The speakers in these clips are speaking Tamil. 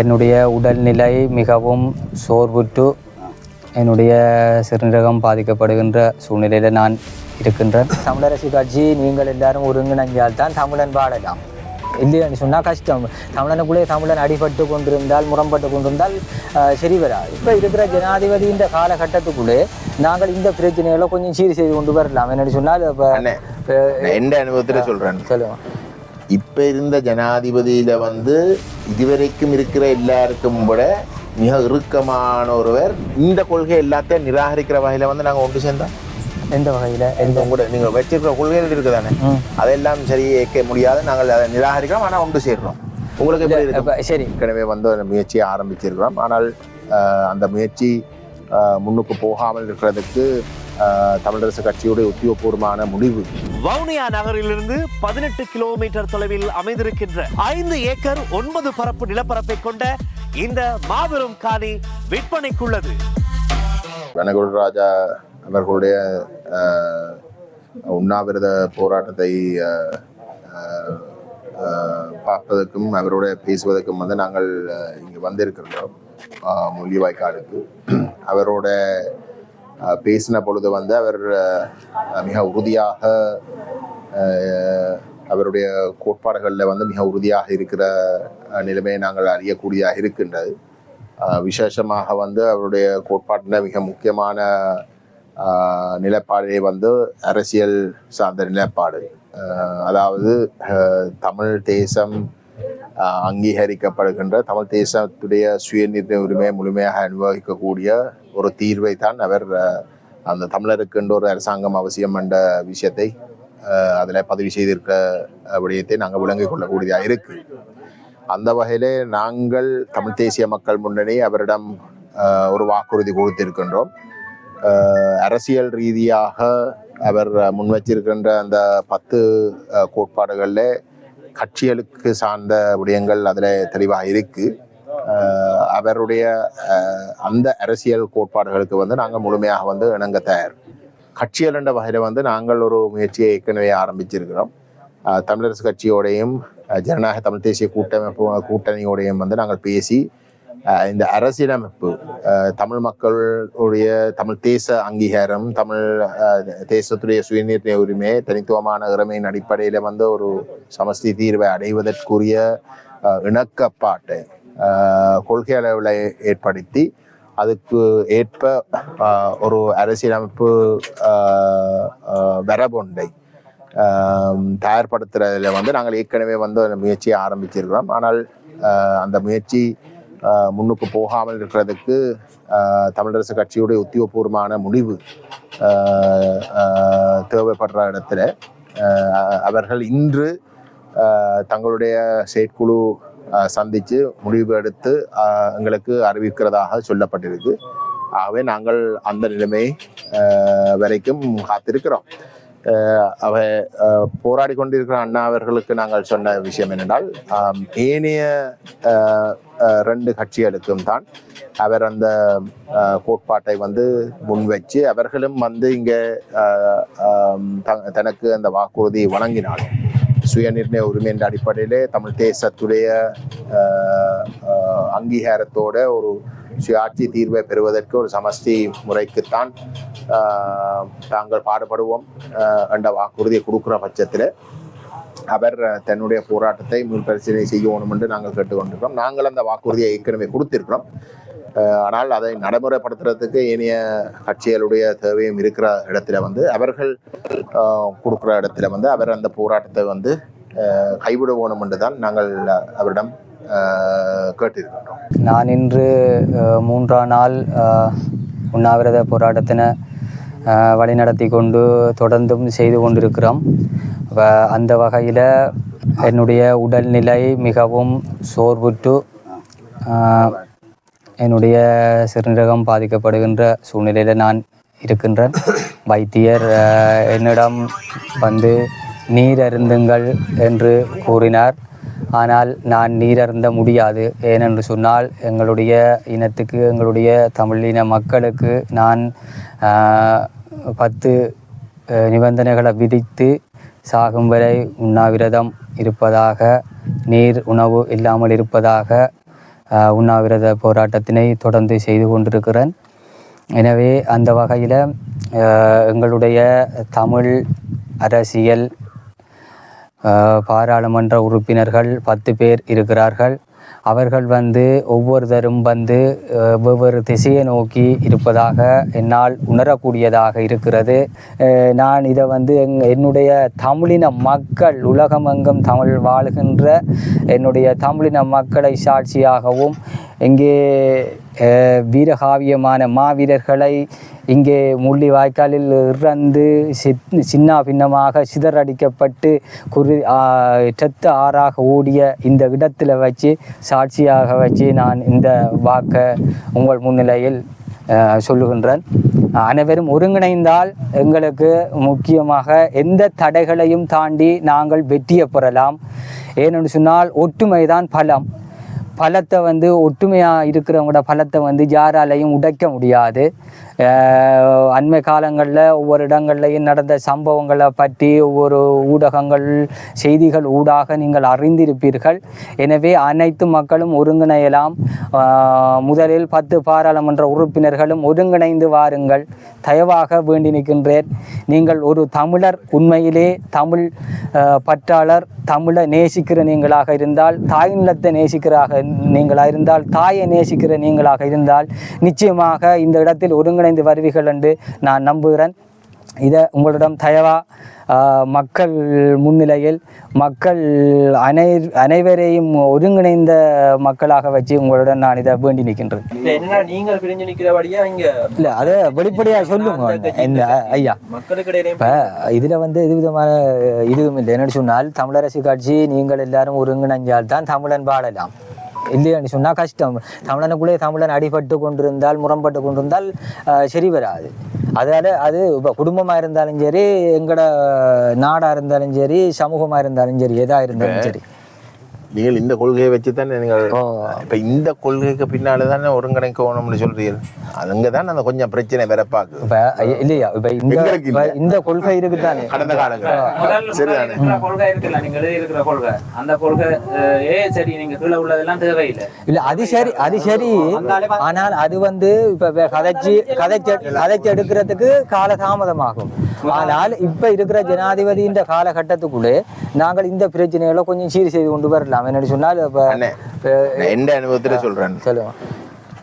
என்னுடைய உடல்நிலை மிகவும் சோர்வுற்று என்னுடைய சிறுநீரகம் பாதிக்கப்படுகின்ற சூழ்நிலையில் நான் இருக்கின்றேன். தமிழரசு கட்சி நீங்கள் எல்லாரும் ஒருங்கிணைஞ்சால் தான் தமிழன் வாழலாம். இல்லைன்னு சொன்னால் கஷ்டம். தமிழனுக்குள்ளே தமிழன் அடிபட்டு கொண்டிருந்தால் முரண்பட்டு கொண்டிருந்தால் சரி வராது. இப்போ இருக்கிற ஜனாதிபதி இந்த காலகட்டத்துக்குள்ளே நாங்கள் இந்த பிரச்சனைகளை கொஞ்சம் சீர் செய்து கொண்டு வரலாம். என்னன்னு சொன்னால் இப்போ எந்த அனுபவத்துல சொல்றேன்? சொல்லுவோம் இப்ப இருந்த ஜனாதிபதியில வந்து இதுவரைக்கும் இருக்கிற எல்லாருக்கும் விட மிக இறுக்கமான ஒருவர் இந்த கொள்கை எல்லாத்தையும் நிராகரிக்கிற வகையில வந்து நாங்க ஒன்று சேர்ந்தோம் எந்த வகையில்? எந்த உங்களோட நீங்க வச்சிருக்கிற கொள்கைகள் இருக்குதானே? ம். அதெல்லாம் சரி ஏற்க முடியாது. நாங்கள் அதை நிராகரிக்கிறோம் ஆனா ஒன்று சேர்றோம். உங்களுக்கு எப்படி சரி. ஏற்கனவே வந்து அந்த முயற்சியை ஆரம்பிச்சிருக்கிறோம். ஆனால் அந்த முயற்சி முன்னுக்கு போகாமல் இருக்கிறதுக்கு தமிழரசு கட்சியுடைய உத்தியோகபூர்வமான முடிவு. வவுனியா நகரிலிருந்து பதினெட்டு கிலோமீட்டர் தொலைவில் அமைந்திருக்கின்ற ஐந்து ஏக்கர் ஒன்பது பரப்பு நிலப்பரப்பை கொண்ட இந்த மாபெரும் காணி விற்பனைக்குள்ளது. வனகுரு ராஜா அவர்களுடைய உண்ணாவிரத போராட்டத்தை பார்ப்பதற்கும் அவரோட பேசுவதற்கும் வந்து நாங்கள் இங்கு வந்திருக்கின்றோம் முள்ளிவாய்க்காடுக்கு அவரோட பேசின பொழுது வந்து அவர் மிக உறுதியாக அவருடைய கோட்பாடுகளில் வந்து மிக உறுதியாக இருக்கிற நிலைமையை நாங்கள் அறியக்கூடியதாக இருக்கின்றது. விசேஷமாக வந்து அவருடைய கோட்பாட்டில் மிக முக்கியமான நிலைப்பாடே வந்து அரசியல் சார்ந்த நிலைப்பாடு. அதாவது தமிழ் தேசம் அங்கீகரிக்கப்படுகின்ற தமிழ் தேசத்துடைய சுயநிர்ணய உரிமையை முழுமையாக அனுபவிக்கக்கூடிய ஒரு தீர்வை தான் அவர் அந்த தமிழருக்குன்ற ஒரு அரசாங்கம் அவசியம் என்ற விஷயத்தை அதில் பதிவு செய்திருக்க விடயத்தை நாங்கள் விளங்கிக் கொள்ளக்கூடியதாக இருக்கு. அந்த வகையிலே நாங்கள் தமிழ் தேசிய மக்கள் முன்னணி அவரிடம் ஒரு வாக்குறுதி கொடுத்திருக்கின்றோம். அரசியல் ரீதியாக அவர் முன்வச்சிருக்கின்ற அந்த பத்து கோட்பாடுகளில் கட்சிகளுக்கு சார்ந்த விடயங்கள் அதில் தெளிவாக இருக்குது அவருடைய அந்த அரசியல் கோட்பாடுகளுக்கு வந்து நாங்கள் முழுமையாக வந்து இணங்க தயார். கட்சிகள் என்ற வகையில் வந்து நாங்கள் ஒரு முயற்சியை ஏற்கனவே ஆரம்பிச்சிருக்கிறோம். தமிழரசு கட்சியோடையும் ஜனநாயக தமிழ் தேசிய கூட்டமைப்பு கூட்டணியோடையும் வந்து நாங்கள் பேசி இந்த அரசியலமைப்பு தமிழ் மக்களுடைய தமிழ் தேச அங்கீகாரம் தமிழ் தேசத்துடைய சுயநிர்ணய உரிமை தனித்துவமான இறமையின் அடிப்படையில் வந்து ஒரு சமஸ்தி தீர்வை அடைவதற்குரிய இணக்கப்பாட்டை கொள்கை அளவில் ஏற்படுத்தி அதுக்கு ஏற்ப ஒரு அரசியலமைப்பு வரபொண்டை தயார்படுத்துறதுல வந்து நாங்கள் ஏற்கனவே வந்து அந்த முயற்சியை ஆரம்பிச்சிருக்கிறோம். ஆனால் அந்த முயற்சி முன்னுக்கு போகாமல் இருக்கிறதுக்கு தமிழரசு கட்சியுடைய உத்தியோகபூர்வமான முடிவு தேவைப்படுற இடத்துல அவர்கள் இன்று தங்களுடைய செயற்குழு சந்தித்து முடிவு எடுத்து எங்களுக்கு அறிவிக்கிறதாக சொல்லப்பட்டிருக்கு. ஆகவே நாங்கள் அந்த நிலைமை வரைக்கும் காத்திருக்கிறோம். அவ போராடி கொண்டிருக்கிற அண்ணா அவர்களுக்கு நாங்கள் சொன்ன விஷயம் என்னென்றால் ஏனைய ரெண்டு கட்சிகளுக்கும் தான் அவர் அந்த கோட்பாட்டை வந்து முன்வச்சு அவர்களும் வந்து இங்கே த- தனக்கு அந்த வாக்குறுதி வழங்கினாலும் சுயநிர்ணய உரிமை என்ற அடிப்படையிலே தமிழ் தேசத்துடைய அங்கீகாரத்தோட ஒரு சுயாட்சி தீர்வை பெறுவதற்கு ஒரு சமஷ்டி முறைக்குத்தான் தாங்கள் பாடுபடுவோம் என்ற வாக்குறுதியை கொடுக்குற பட்சத்தில் அவர் தன்னுடைய போராட்டத்தை முன்பரிசீலனை செய்யணும் என்று நாங்கள் கேட்டுக்கொண்டிருக்கிறோம். நாங்கள் அந்த வாக்குறுதியை ஏற்கனவே கொடுத்திருக்கிறோம். ஆனால் அதை நடைமுறைப்படுத்துறதுக்கு ஏனைய கட்சிகளுடைய தேவையும் இருக்கிற இடத்துல வந்து அவர்கள் கொடுக்குற இடத்துல வந்து அவர் அந்த போராட்டத்தை வந்து ஆஹ், கைவிட வேணும் என்று தான் நாங்கள் அவரிடம் கேட்டிருக்கின்றோம். நான் இன்று மூன்றாம் நாள் உண்ணாவிரத போராட்டத்தினை வழிநடத்தி கொண்டு தொடர்ந்தும் செய்து கொண்டிருக்கிறோம். அந்த வகையில் என்னுடைய உடல்நிலை மிகவும் சோர்வுற்று என்னுடைய சிறுநீரகம் பாதிக்கப்படுகின்ற சூழ்நிலையில் நான் இருக்கின்றேன். வைத்தியர் என்னிடம் வந்து நீர் அருந்துங்கள் என்று கூறினார். ஆனால் நான் நீரருந்த முடியாது. ஏனென்று சொன்னால் எங்களுடைய இனத்துக்கு எங்களுடைய தமிழின மக்களுக்கு நான் பத்து நிபந்தனைகளை விதித்து சாகும் வரை உண்ணாவிரதம் இருப்பதாக நீர் உணவு இல்லாமல் இருப்பதாக உண்ணாவிரத போராட்டத்தினை தொடர்ந்து செய்து கொண்டிருக்கிறேன். எனவே அந்த வகையில் எங்களுடைய தமிழ் அரசியல் பாராளுமன்ற உறுப்பினர்கள் பத்து பேர் இருக்கிறார்கள். அவர்கள் வந்து ஒவ்வொருத்தரும் வந்து வெவ்வேறு திசையை நோக்கி இருப்பதாக என்னால் உணரக்கூடியதாக இருக்கிறது. நான் இதை வந்து எங் என்னுடைய தமிழின மக்கள் உலகமெங்கும் தமிழ் வாழ்கின்ற என்னுடைய தமிழின மக்களை சாட்சியாகவும் இங்கே வீரகாவியமான மாவீரர்களை இங்கே முள்ளிவாய்க்காலில் இறந்து சித் சின்ன பின்னமாக சிதறடிக்கப்பட்டு குறி சத்து ஆறாக ஓடிய இந்த இடத்துல வச்சு சாட்சியாக வச்சு நான் இந்த வாக்கை உங்கள் முன்னிலையில் சொல்லுகின்றேன். அனைவரும் ஒருங்கிணைந்தால் எங்களுக்கு முக்கியமாக எந்த தடைகளையும் தாண்டி நாங்கள் வெற்றியை பெறலாம். ஏனென்று சொன்னால் ஒற்றுமைதான் பலம். பலத்தை வந்து ஒற்றுமையாக இருக்கிறவங்களோட பலத்தை வந்து யாராலையும் உடைக்க முடியாது. அண்மை காலங்களில் ஒவ்வொரு இடங்கள்லையும் நடந்த சம்பவங்களை பற்றி ஒவ்வொரு ஊடகங்கள் செய்திகள் ஊடாக நீங்கள் அறிந்திருப்பீர்கள். எனவே அனைத்து மக்களும் ஒருங்கிணையலாம். முதலில் பத்து பாராளுமன்ற உறுப்பினர்களும் ஒருங்கிணைந்து வாருங்கள். தயவாக வேண்டி நிற்கின்றேன். நீங்கள் ஒரு தமிழர் உண்மையிலே தமிழ் பற்றாளர் தமிழை நேசிக்கிற நீங்களாக இருந்தால் தாய் நிலத்தை நேசிக்கிறாக நீங்களாக இருந்தால் தாயை நேசிக்கிற நீங்களாக இருந்தால் நிச்சயமாக இந்த இடத்தில் ஒருங்கிணைந்து வருவீர்கள் என்று நான் நம்புகிறேன். இதை உங்களிடம் தயவா மக்கள் முன்னிலையில் மக்கள் அனை அனைவரையும் ஒருங்கிணைந்த மக்களாக வச்சு உங்களுடன் நான் இதை வேண்டி நிற்கின்றேன். நீங்கள் பிரிஞ்சு நிக்கிறபடியா இங்க? இல்லை அதை வெளிப்படையாக சொல்லுங்க. ஐயா. மக்களுக்கு இப்போ இதில் வந்து எது விதமான இதுவும் இல்லை. என்னன்னு சொன்னால் தமிழரசு கட்சி நீங்கள் எல்லாரும் ஒருங்கிணைஞ்சால் தான் தமிழன் வாழலாம். இல்லைன்னு சொன்னால் கஷ்டம். தமிழனுக்குள்ளே தமிழன் அடிபட்டு கொண்டிருந்தால் முரண்பட்டு கொண்டிருந்தால் சரி வராது. அதால் அது இப்போ குடும்பமாக இருந்தாலும் சரி எங்களோட நாடாக இருந்தாலும் சரி சமூகமாக இருந்தாலும் சரி எதாக இருந்தாலும் சரி. நீங்கள் இந்த கொள்கையை வச்சு தானே நீங்கள் ஓ. இப்போ இந்த கொள்கைக்கு பின்னால தானே ஒருங்கிணைக்கணும்னு சொல்றீர்கள். அதுங்க தான் அந்த கொஞ்சம் பிரச்சனை வரப்பாக்கு இல்லையா? இப்போ இந்த. இந்த கொள்கை இருக்குதானே? கடந்த காலங்கள். சரிதானே? கொள்கை இருக்குல்ல நீங்க எழுதி இருக்கிற கொள்கை. அந்த கொள்கை ஏ சரி நீங்க கீழே உள்ளதெல்லாம் தேவையில்லை? இல்ல அது சரி அது சரி. ஆனால் அது வந்து இப்ப கதைச்சு கதைச்சு கதைச்சு எடுக்கிறதுக்கு கால தாமதமாகும் ஆனால் இப்ப இருக்கிற ஜனாதிபதியின் காலகட்டத்துக்குள்ளே நாங்கள் இந்த பிரச்சனைகளை கொஞ்சம் சீர் செய்து கொண்டு வரலாம். என்னன்னு சொன்னால் இப்ப எந்த அனுபவத்துல சொல்றேன்? சொல்லுங்க.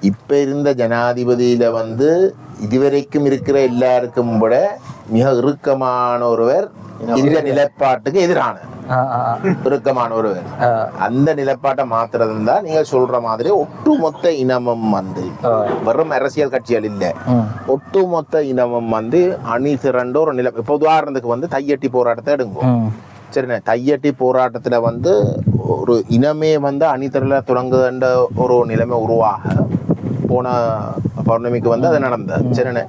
இப்ப இருந்த ஜனாதிபதியில வந்து இதுவரைக்கும் இருக்கிற எல்லாருக்கும் விட மிக இறுக்கமான ஒருவர் இந்த நிலைப்பாட்டுக்கு எதிரான. இறுக்கமான ஒருவர். அந்த நிலைப்பாட்டை மாத்துறது தான் நீங்க சொல்ற மாதிரி ஒட்டுமொத்த இனமும் வந்து வெறும் அரசியல் கட்சிகள் இல்ல. ஒட்டுமொத்த இனமும் வந்து அணி திரண்டு ஒரு நிலை இப்போ உதாரணத்துக்கு வந்து தையட்டி போராட்டத்தை எடுங்க. ம், சரிண்ணே தையட்டி போராட்டத்துல வந்து ஒரு இனமே வந்து அணிதிரள தொடங்குகின்ற ஒரு நிலைமை உருவாக போன பௌர்ணமிக்கு வந்து அது நடந்தது. சரிண்ணே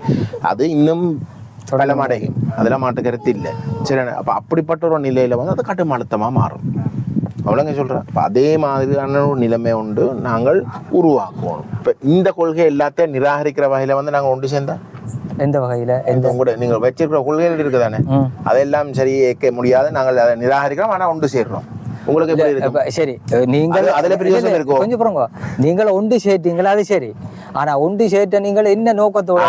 அது இன்னும் பலமடையும். அதுல மாட்டு கருத்து இல்லை. சரிண்ணே அப்ப அப்படிப்பட்ட ஒரு நிலையில வந்து அது கட்டுமழுத்தமா மாறும். அவ்வளோங்க சொல்றேன். அப்ப அதே மாதிரியான ஒரு நிலைமை உண்டு. நாங்கள் உருவாக்குவோம். இப்ப இந்த கொள்கை எல்லாத்தையும் நிராகரிக்கிற வகையில வந்து நாங்க ஒன்று சேர்ந்தா எந்த வகையில இந்த உங்களோட நீங்க வச்சிருக்கிற கொள்கைகள் இருக்குதானே. அதெல்லாம் சரி ஏற்க முடியாது. நாங்கள் அதை நிராகரிக்கிறோம் ஆனா ஒன்று சேர்றோம் உங்களுக்கு எப்படி இருக்கு இப்ப சரி நீங்கள் அது- அதுல பிரயோசனம் இல்ல, இருக்கோ? கொஞ்சம் பாருங்க நீங்கள் ஒன்று சேர்த்தீங்களா அது சரி. ஆனா ஒன்று சேர்த்த நீங்கள் என்ன நோக்கத்தோட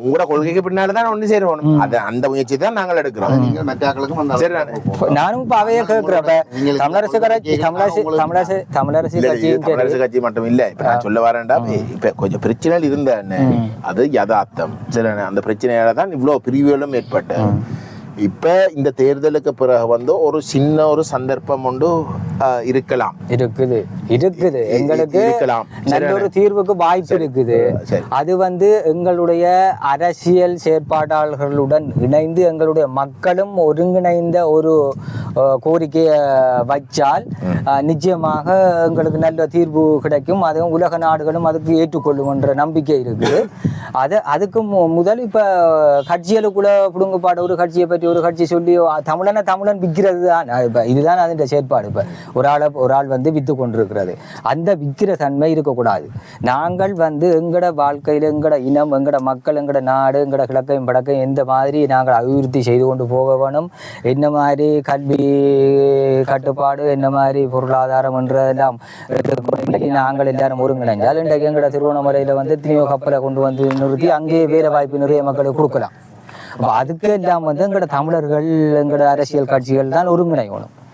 உங்களோட கொள்கைக்கு பின்னால தான் ஒன்று சேருவோம். அது அந்த முயற்சி தான் நாங்கள் எடுக்கிறோம். சரி நானே. நானும் இப்ப அவையே நீங்களுக்கு தமிழரசு கட்சி தமிழரசு தமிழரசு தமிழரசு சரி. தமிழரசு கட்சி மட்டும் இல்ல. இப்ப நான் சொல்ல வரேன்டா இப்ப கொஞ்சம் பிரச்சனைகள் இருந்த அது யதார்த்தம். சரி அந்த பிரச்சனையால தான் இவ்வளவு பிரிவுகளும் ஏற்பட்ட. இப்ப இந்த தேர்தலுக்கு பிறகு வந்து ஒரு சின்ன ஒரு சந்தர்ப்பம் ஆஹ், இருக்கலாம். இருக்குது இருக்குது. எங்களுக்கு இருக்கலாம். நல்ல ஒரு தீர்வுக்கு வாய்ப்பு இருக்குது. அது வந்து எங்களுடைய அரசியல் செயற்பாட்டாளர்களுடன் இணைந்து எங்களுடைய மக்களும் ஒருங்கிணைந்த ஒரு கோரிக்கையை வச்சால் நிச்சயமாக எங்களுக்கு நல்ல தீர்வு கிடைக்கும். அதுவும் உலக நாடுகளும் அதுக்கு ஏற்றுக்கொள்ளும் என்ற நம்பிக்கை இருக்குது. அது அதுக்கு மு- முதல் இப்ப கட்சிகளுக்குள்ள புடுங்கப்பாட ஒரு கட்சியை பற்றி ஒரு கட்சி சொல்லி தமிழனை தமிழன் விற்கிறது தான். இப்போ இப்ப இதுதான் அதுன்ற செயற்பாடு. இப்போ ஒரு ஆளை ஒரு ஆள் வந்து விற்று கொண்டிருக்கிறது. அந்த விற்கிற தன்மை இருக்கக்கூடாது. நாங்கள் வந்து எங்கட வாழ்க்கையில் எங்கட இனம் எங்கட மக்கள் எங்கட நாடு எங்கட கிழக்கையும் படக்கையும் எந்த மாதிரி நாங்கள் அபிவிருத்தி செய்து கொண்டு போக வேணும்? என்ன மாதிரி கல்வி கட்டுப்பாடு என்ன மாதிரி பொருளாதாரம் என்றெல்லாம் நாங்கள் எல்லாரும் ஒருங்கிணைஞ்சால் இன்றைக்கு எங்கட திருவண்ணாமலையில் வந்து எத்தனையோ கப்பலை கொண்டு வந்து நிறுத்தி அங்கேயே வேலை வாய்ப்பு நிறைய மக்களுக்கு கொடுக்கலாம். அப்ப அதுக்கு எல்லாம் வந்து எங்கட தமிழர்கள் எங்கட அரசியல் கட்சிகள் தான் ஒருங்கிணைக்கணும்